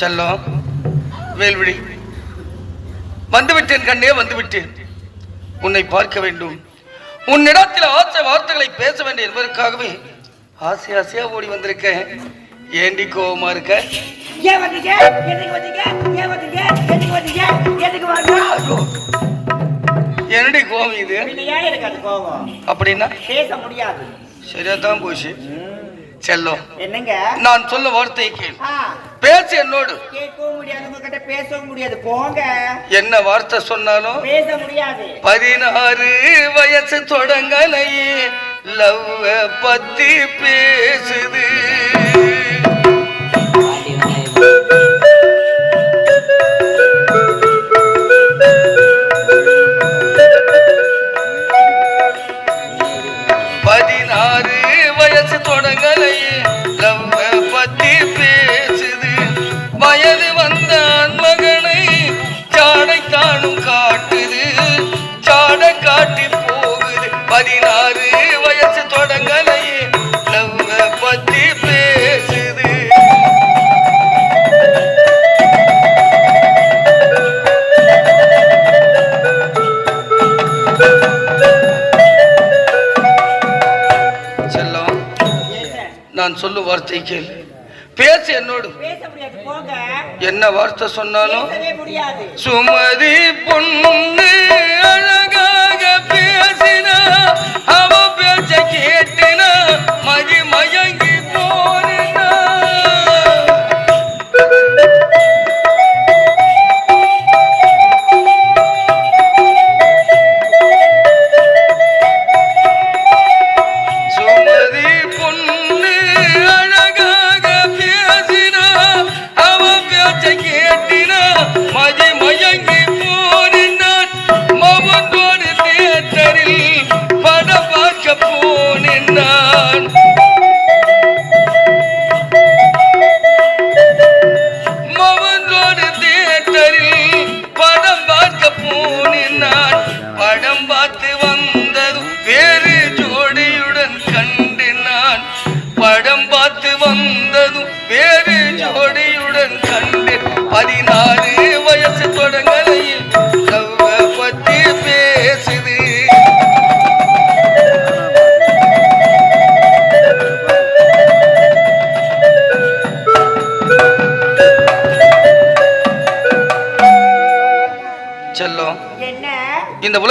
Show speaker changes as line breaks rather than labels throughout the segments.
செல்லம் வேல்விழி. வந்துவிட்டேன் கண்ணே வந்துவிட்டேன். உன்னை பார்க்க வேண்டும். உன்னிடத்தில் ஆசை வார்த்தைகளை பேச வேண்டும் என்பதற்காகவே ஆசை ஆசையா ஓடி வந்திருக்கேன். ஏண்டி கோபமா இருக்க?
ஏன் வந்தீங்க? எதுக்கு வந்தீங்க? ஏன் வந்தீங்க? எதுக்கு வந்தீங்க? எதுக்கு வாங்க?
ஐயோ, என்னடி கோவம் இது?
எனக்கு அது
அப்படின்னா?
பேச முடியாது.
சரியா தான் போச்சு செல்லம்.
என்னங்க?
நான் சொல்ல வார்த்தையை கேள். பேசு என்னோடு.
கேட்கவும் முடியாது உங்ககிட்ட பேசவும் முடியாது. போங்க.
என்ன வார்த்தை சொன்னாலும்?
பேச முடியாது.
பதினாறு வயசு தொடங்கலையே. லவ் பத்தி பேசுது. தொடங்கலையே. வார்த்தை கேள். பேசு என்னோடு. என்ன வார்த்தை சொன்னாலும் சுமதி பொண்ணு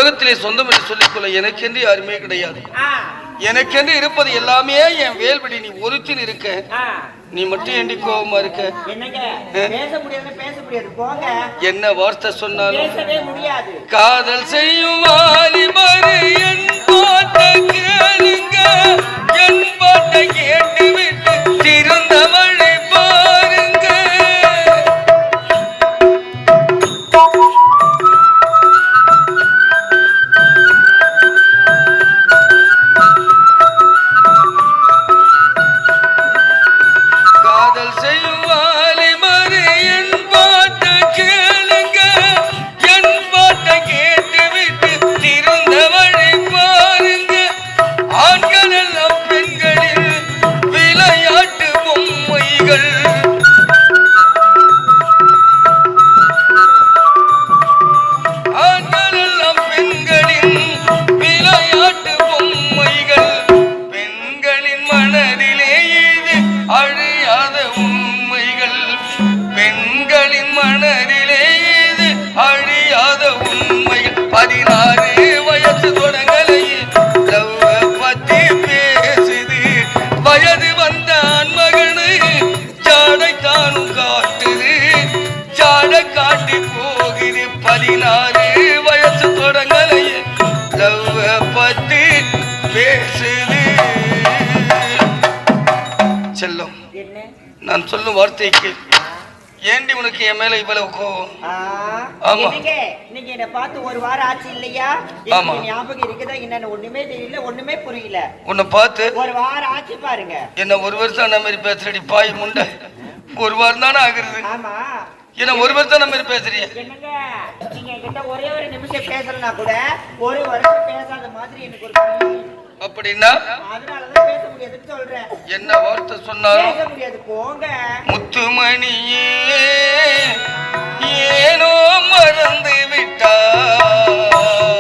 உலகத்திலே சொந்தம் என்று சொல்லிக்கொள்ள எனக்கென்று யாருமே கிடையாது. எனக்கென்று இருப்பது எல்லாமே என் வேல்படி நீ ஒருத்தில் இருக்க. நீ மட்டும் ஏண்டி கோபமா இருக்க? என்ன வார்த்தை சொன்னாலும்? காதல் செய்யும் என் பாட்டை கேளுங்க. என் பாட்டை கேட்டு விட்டு திருந்தவளை. சொல்லும் வார்த்தைக்கு. ஏண்டி உனக்கு என் மேல இவ்வளவு கோவம்? ஆமா.
நீங்க என்ன பார்த்து ஒரு வாரம் ஆச்சு இல்லையா?
ஆமா.
ஞாபகம் இருக்குதா என்னன்னு ஒண்ணுமே தெரியல ஒண்ணுமே புரியல.
உன்னை பார்த்து
ஒரு வாரம் ஆச்சு பாருங்க.
என்ன ஒரு வருஷம் அந்த மாதிரி பேசுறடி பாய் முண்டை. ஒரு வாரம் தானே ஆகுறது?
ஆமா.
ஏன்னா ஒரு வருஷம் நம்ம பேசுறிய?
என்னங்க நீங்க என்கிட்ட ஒரே ஒரு நிமிஷம் பேசலனா கூட ஒரு வருஷம் பேசாத மாதிரி எனக்கு ஒரு.
அப்படின்னா என்ன வார்த்தை சொன்னாலும்? முத்துமணியே ஏனோ மறந்து விட்டாய்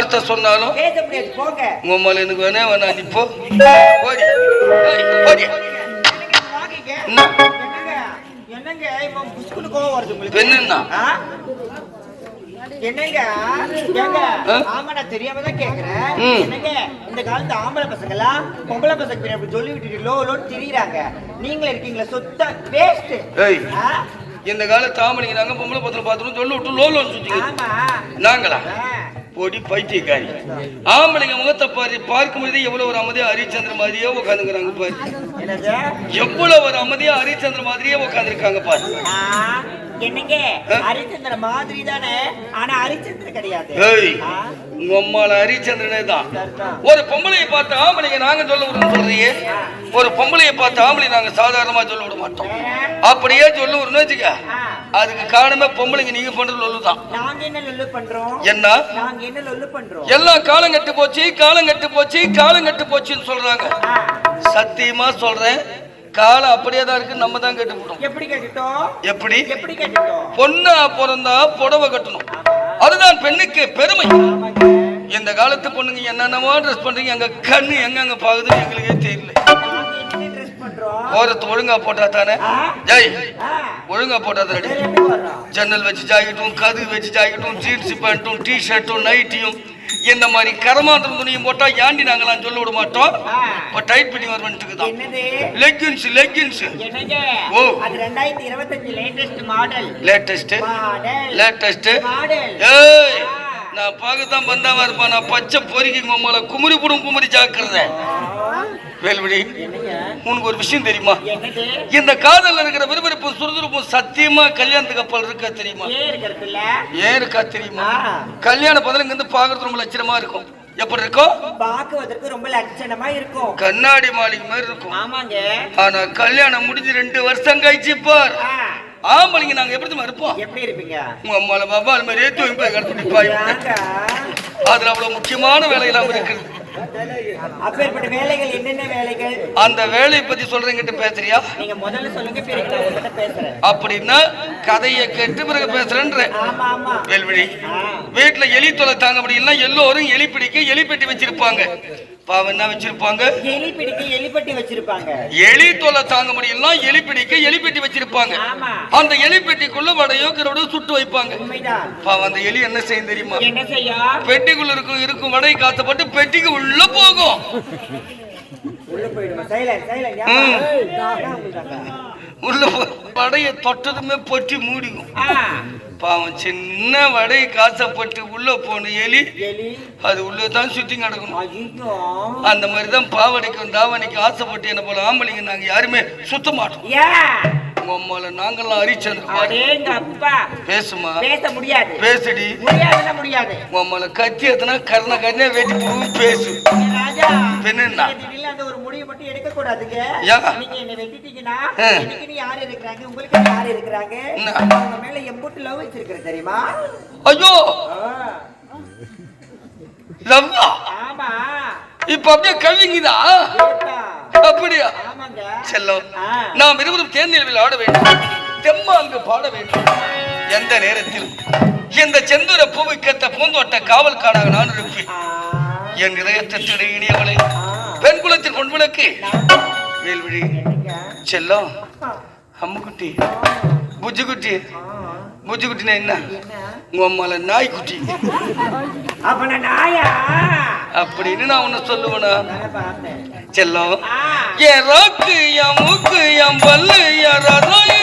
வார்த்தை சொன்னாலும் உங்க அம்மால எனக்கு வேணே வேணா நீ போ. ஓடி
என்னங்க, வாங்கிக்க.
என்ன?
என்னங்க? என்னங்க? இப்போ புஷ்குனு கோவம் வருது உங்களுக்கு.
பெண்ணுன்னா?
ஆ? என்னங்க? ஏங்க
ஆ?
ஆமா நான் தெரியாம தான் கேக்குறேன். என்னங்க இந்த காலத்து ஆம்பளை பசங்க எல்லாம் பொம்பளை பசங்க அப்படி சொல்லி விட்டுட்டு லோ லோன்னு திரியுறாங்க. நீங்களே இருக்கீங்களா சொத்த வேஸ்ட்
இந்த காலத்து ஆம்பளைங்க நாங்க பொம்பளை பத்திரம் பார்த்துட்டு சொல்லு விட்டு லோலோன்னு சுத்திக்கிட்டு
ஆமா.
நாங்களா. பொடி பைத்தியக்காரி. ஆம்பளைங்க முகத்தை பாரு பார்க்கும் பொழுது எவ்வளவு ஒரு அமைதியா ஹரிச்சந்திர மாதிரியே உட்காந்துக்கிறாங்க பாரு. எவ்வளவு ஒரு அமைதியா ஹரிச்சந்திர மாதிரியே உட்காந்துருக்காங்க பாரு.
ஆ, என்னங்க? ஹரிச்சந்திர மாதிரி தானே ஆனா ஹரிச்சந்திர கிடையாது.
ஏய்
ஆ,
உங்க அம்மால ஹரிச்சந்திரனே தான். ஒரு பொம்பளையை பார்த்து ஆம்பளைங்க நாங்க சொல்ல சொல்றியே. ஒரு பொம்பளையை பார்த்து ஆம்பளை நாங்க சாதாரணமா சொல்ல விட மாட்டோம். அப்படியே சொல்ல விடணும் வச்சுக்க. அதுக்கு காரணமே பொம்பளைங்க நீங்க பண்றது லொல்லுதான்.
நாங்க என்ன லொல்லு பண்றோம்?
என்ன?
நாங்க என்ன லொல்லு பண்றோம்?
எல்லாம் காலம் கெட்டு போச்சு காலம் கெட்டு போச்சு காலம் கெட்டு போச்சுன்னு சொல்றாங்க. சத்தியமா சொல்றேன் காலம் அப்படியே தான் இருக்கு நம்ம தான் கெட்டு போட்டோம்.
எப்படி கேட்டுட்டோம்?
எப்படி?
எப்படி கேட்டுட்டோம்?
பொண்ணா பிறந்தா புடவை கட்டணும். அதுதான் பெண்ணுக்கு பெருமை. இந்த காலத்து பொண்ணுங்க என்னென்னமோ ட்ரெஸ் பண்றீங்க எங்க கண்ணு எங்கெங்க பாக்குதுன்னு எங்களுக்கே தெரியல. ஓரத்து ஒழுங்கா போட்டா தானே? ஜெய். ஒழுங்கா போட்டா தானே
வேற எப்படி வர்றோம்
ஜன்னல் வச்சு ஜாக்கெட்டும் கது வச்சு ஜாக்கெட்டும் ஜீன்ஸ் பேண்ட்டும் டி ஷர்ட்டும் நைட்டியும் இந்த மாதிரி கரமாந்திரம் துணியும் போட்டா ஏண்டி நாங்களாம் சொல்ல விட மாட்டோம்? இப்போ டைட் பண்ணி வருவன்ட்டுக்கு தான் லெக்கின்ஸ் லெக்கின்ஸ் ஓ.
லேட்டஸ்ட்
லேட்டஸ்ட் லேட்டஸ்ட் ஏய். நான் பார்க்கத்தான் பந்தாவா இருப்பான். நான் பச்சை பொறுக்கி உம்மல குமுறி புடும் குமுறி ஜாக்கிரத. வேல்விடி உனக்கு ஒரு விஷயம் தெரியுமா? இந்த காதல்ல இருக்கிற விறுவிறுப்பும் சுறுசுறுப்பும் சத்தியமா கல்யாணத்துக்கு அப்பால் இருக்கா தெரியுமா?
ஏன்
இருக்கா தெரியுமா. கல்யாண பதிலுங்க இருந்து பாக்குறது ரொம்ப லட்சணமா இருக்கும். எப்படி இருக்கும்
பாக்குவதற்கு ரொம்ப லட்சணமா இருக்கும்.
கண்ணாடி மாளிகை மாதிரி இருக்கும்.
ஆமாங்க.
ஆனா கல்யாணம் முடிஞ்சு ரெண்டு வருஷம் கழிச்சு பார். ஆம்பளைங்க நாங்க எப்படி தெரியுமா இருப்போம்?
எப்படி இருப்பீங்க?
உங்க அம்மால பாபா அது மாதிரி ஏற்றி போய்? அதுல அவ்வளவு முக்கியமான வேலை எல்லாம் இருக்குது.
அப்பேற்பட்ட வேலைகள் என்னென்ன வேலைகள்?
அந்த வேலையை பத்தி சொல்றேங்கிட்ட பேசுறியா?
நீங்க முதல்ல சொல்லுங்க பிறகு நான் உங்ககிட்ட பேசுறேன்.
அப்படின்னா கதையை கேட்டு பிறகு பேசுறேன்ற
ஆமா ஆமா.
வேல்விழி
ஆ,
வீட்டுல எலி தொலை தாங்க முடியல எல்லோரும் எலி பிடிக்க எலி பெட்டி வச்சிருப்பாங்க. பாவம் என்ன வச்சிருப்பாங்க?
எலி பிடிக்க எலிப்பட்டி வச்சிருப்பாங்க.
எலி தொலை தாங்க முடியல எலி பிடிக்க எலி பெட்டி வச்சிருப்பாங்க. அந்த எலி பெட்டிக்குள்ள வடையோ கரோடோ சுட்டு வைப்பாங்க. பாவம் அந்த எலி என்ன செய்யும் தெரியுமா? பெட்டிக்குள்ள இருக்கும் இருக்கும் வடை காத்தப்பட்டு பெட்டிக்கு உள்ள
உள்ள போயிடுமா? சைலண்ட் சைலண்ட்
ம். உள்ள வடைய தொட்டதுமே பொட்டி மூடிக்கும். பாவம் சின்ன வடை காசப்பட்டு உள்ள போன எலி அது உள்ளே தான் சுத்தி கிடக்கணும் அந்த மாதிரி தான் பாவடைக்கும் தாவணிக்கும் ஆசைப்பட்டு என்ன போல ஆம்பளைங்க நாங்க யாருமே சுத்த மாட்டோம். உம்மால நாங்கெல்லாம் அரிச்சந்திரமா பேசுமா
பேச முடியாது.
பேசுடி.
முடியாதுன்னா முடியாது.
உம்மால கத்தி எத்தனா கருண கருணை வெட்டி புடுவு பேசு.
ராஜா அந்த ஒரு முடிவு மட்டும் எடுக்க கூடாதுங்க? நீங்க என்ன வெட்டிட்டீங்கன்னா
ஆ.
எனக்குன்னு யார் இருக்கிறாங்க? உங்களுக்கு யார் இருக்கிறாங்க? அவங்க மேல எம்பூட்டு லவ் வச்சிருக்கிறேன் தெரியுமா?
ஐயோ. லவ்வா?
ஆமா.
இப்ப அப்படியே கவிங்குதா. அப்படியா? செல்லம். நாம் இருவரும் தேர்ந்தெழுவில் ஆட வேண்டும். தெம்மாங்கு பாட வேண்டும். எந்த நேரத்தில்? இந்த செந்தூர பூவை கத்த பூந்தோட்ட காவல்காராக நான் இருப்பேன். என் இதயத்தை திரையினியவளை
ஆ.
பெண் குலத்தின் பொன்விளக்கு வேல்விழி? செல்லம். அம்முக்குட்டி புஜ்ஜுக்குட்டி.
ஆ.
புஜ்ஜுக்குட்டினா என்ன? உங்க அம்மால நாய்க்குட்டி
அப்ப நான் நாயா?
அப்படின்னு நான் உன்னை சொல்லுவேனா? செல்லம். என் ராக்கு என் மூக்கு என் பல்லு என் ரதம் அடி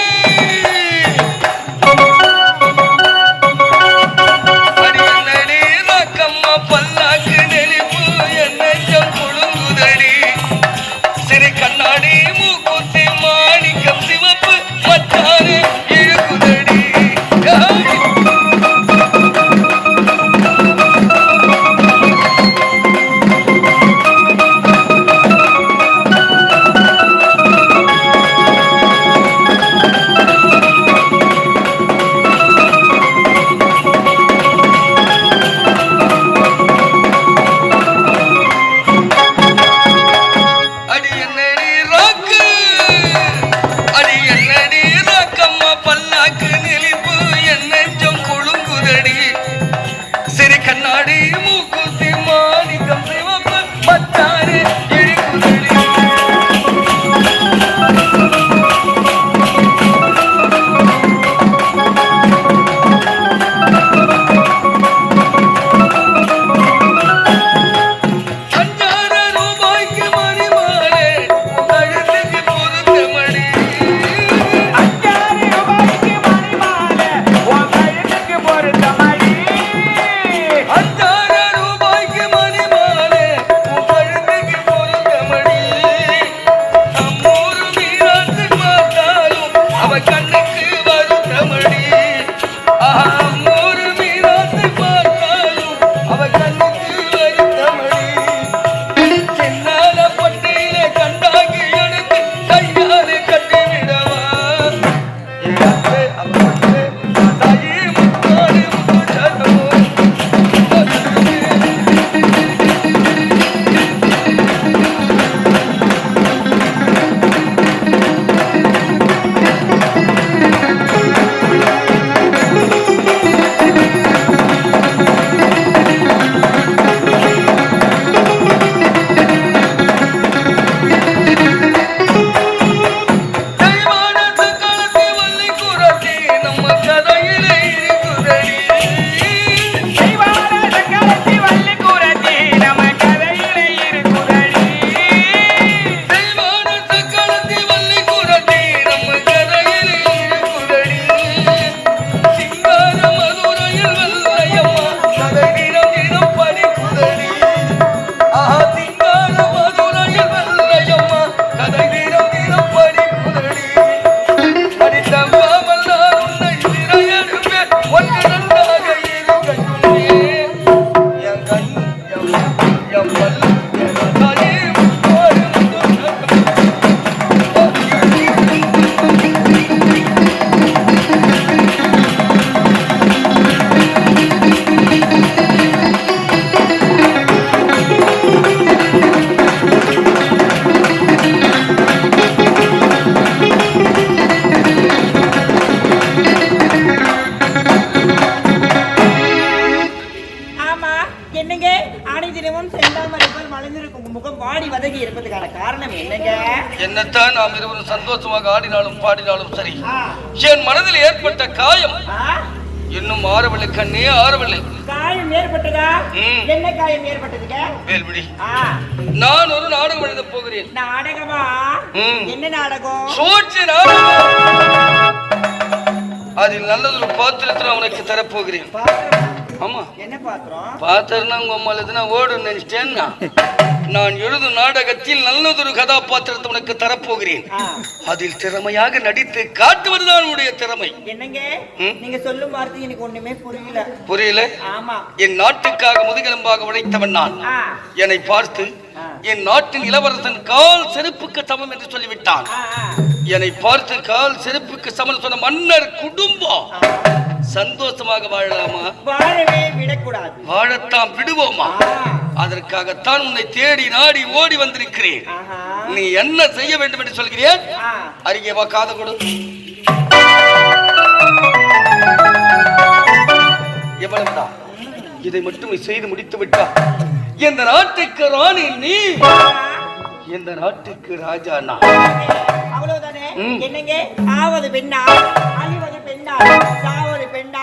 நாம் இருவரும் சந்தோஷமாக ஆடினாலும் பாடினாலும் சரி. என் மனதில் ஏற்பட்ட காயம் இன்னும் ஆறவில்லை கண்ணே ஆறவில்லை.
காயம் ஏற்பட்டதா. என்ன காயம் ஏற்பட்டதுங்க?
நான் ஒரு நாடகம் எழுத போகிறேன்.
நாடகமா. என்ன நாடகம்?
சூழ்ச்சி நாடகம். அதில் நல்லதொரு பாத்திரத்தை நான் உனக்கு தரப்போகிறேன். ஆமா.
என்ன பாத்திரம்?
பார்த்தர்னா உங்க எதுனா ஓடும் நினைச்சிட்டேன்னா? நான் எழுதும் நாடகத்தில் நல்லதொரு கதாபாத்திரத்தை உனக்கு தரப்போகிறேன். அதில் திறமையாக நடித்து காட்டுவதுதான் உன்னுடைய திறமை.
என்னங்க? நீங்க சொல்லும் வார்த்தை எனக்கு ஒண்ணுமே புரியல.
புரியல?
ஆமா.
என் நாட்டுக்காக முதுகெலும்பாக உழைத்தவன் நான். என்னை பார்த்து. என் நாட்டின் இளவரசன் கால் செருப்புக்கு சமம் என்று சொல்லிவிட்டான். என்னை பார்த்து கால் செருப்புக்கு சமம் சொன்ன மன்னர் குடும்பம். சந்தோஷமாக வாழலாமா?
வாழவே விடக்கூடாது.
வாழத்தான் விடுவோமா? அதற்காகத்தான் உன்னை தேடி நாடி ஓடி வந்திருக்கிறேன். நீ என்ன செய்ய வேண்டும் என்று சொல்கிறேன் அருகே வா காது கொடு. எவ்வளவுதான் இதை மட்டும் செய்து முடித்து விட்டா? இந்த நாட்டுக்கு ராணி நீ? இந்த நாட்டுக்கு ராஜா நான்.
என்னங்க? ஆவது பெண்ணா அழிவது பெண்ணா சாவது பெண்ணா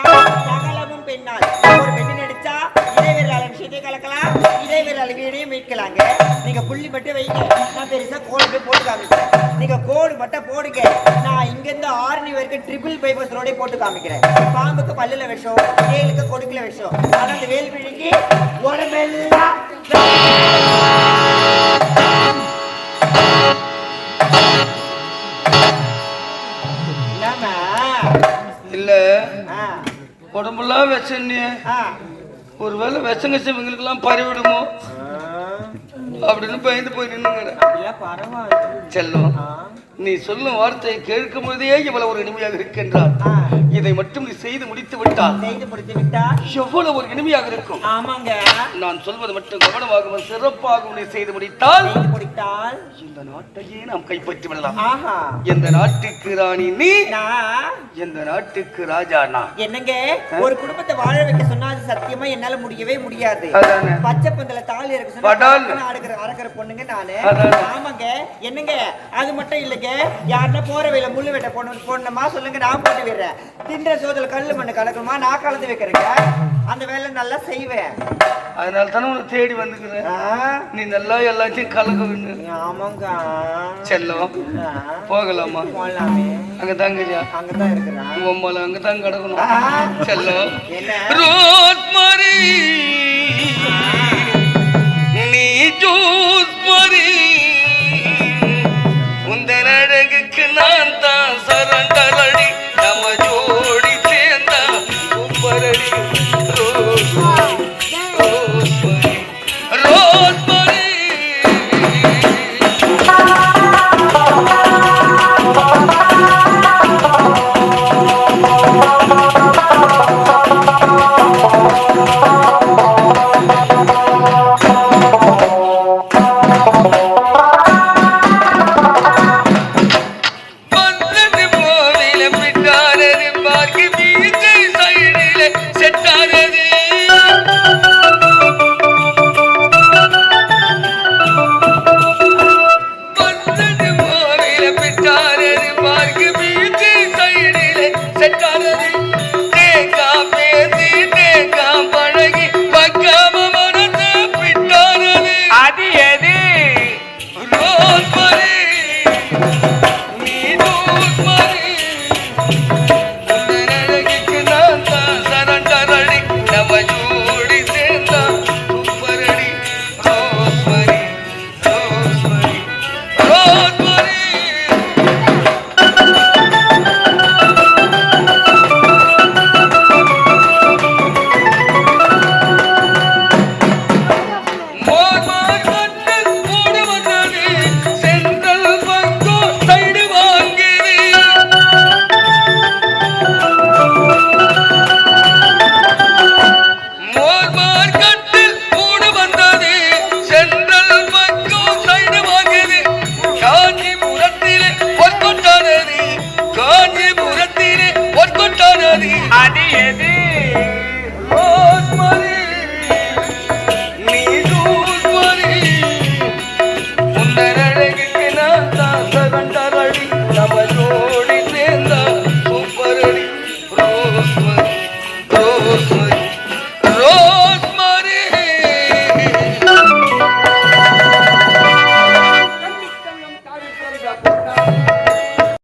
சகலமும் பெண்ணால். ஒரு பெண்ணு நடிச்சா இடைவெளியாளர் விஷயத்தை கலக்கலாம் இடைவெளியாளர் வீடையும் மீட்கலாங்க. நீங்க புள்ளி மட்டும் வைங்க. நான் பெருசா கோடு போய் போட்டு காமிக்கிறேன். நீங்க கோடு மட்டும் போடுங்க. நான் இங்கிருந்து ஆரணி வரைக்கும் ட்ரிபிள் பைபர்ஸ் ரோடே போட்டு காமிக்கிறேன். பாம்புக்கு பல்லுல விஷம் வேலுக்கு கொடுக்கல விஷம். ஆனா அந்த வேல் பிழைக்கு உடம்பெல்லாம்
உடம்பெல்லாம் விஷம்
ஆ.
ஒருவேளை விஷங்க இவங்களுக்கெல்லாம் பரவிடுமோ? அப்படின்னு பயந்து போய் நின்னுங்க செல்லம் நீ சொல்லும் வார்த்தையை கேட்கும் பொழுதே இவ்வளவு ஒரு இனிமையாக இருக்கின்றார். இதை மட்டும் நீ செய்து முடித்து விட்டால்
செய்து முடித்து விட்டா
எவ்வளவு ஒரு இனிமையாக இருக்கும்.
ஆமாங்க.
நான் சொல்வது மட்டும் கவனமாகவும் சிறப்பாகவும் நீ செய்து முடித்தால்
செய்து முடித்தால்
இந்த நாட்டையே நாம் கைப்பற்றி விடலாம்.
ஆஹா.
எந்த நாட்டுக்கு ராணி நீ?
நான்
எந்த நாட்டுக்கு ராஜா நான்
என்னங்க? ஒரு குடும்பத்தை வாழ வைக்க சொன்னா அது சத்தியமா என்னால முடியவே முடியாது.
அதானே.
பச்சை பந்தல தாலி இறக்க சொன்னா
படால்.
அடக்குற அறக்கிற பொண்ணுங்க நானு.
அதானே.
ஆமாங்க. என்னங்க? அது மட்டும் இல்லைங்க. யாருன்னா போற வேலை முள்ளு வெட்ட போன போடணுமா? சொல்லுங்க நான் போட்டு விடுறேன். தின்ற சோதல கல்லு மண்ணு கலக்கணுமா? நான் கலந்து வைக்கிறேங்க. அந்த வேலை நல்லா செய்வேன்.
அதனால தானே உன்னை தேடி வந்துக்கிறேன்.
ஆ,
நீ நல்லா எல்லாத்தையும் கலக்க வேண்டும்
ஆமாங்க.
செல்லம் போகலாமா?
போலாமே.
அங்க தாங்கய்யா
அங்கதான் இருக்கிறான்
உங்க அம்மால அங்க தான் கிடக்கணும். செல்லம்
என்ன?
ரோஸ்மரி. நீ ஜூஸ்மரி. உந்தன்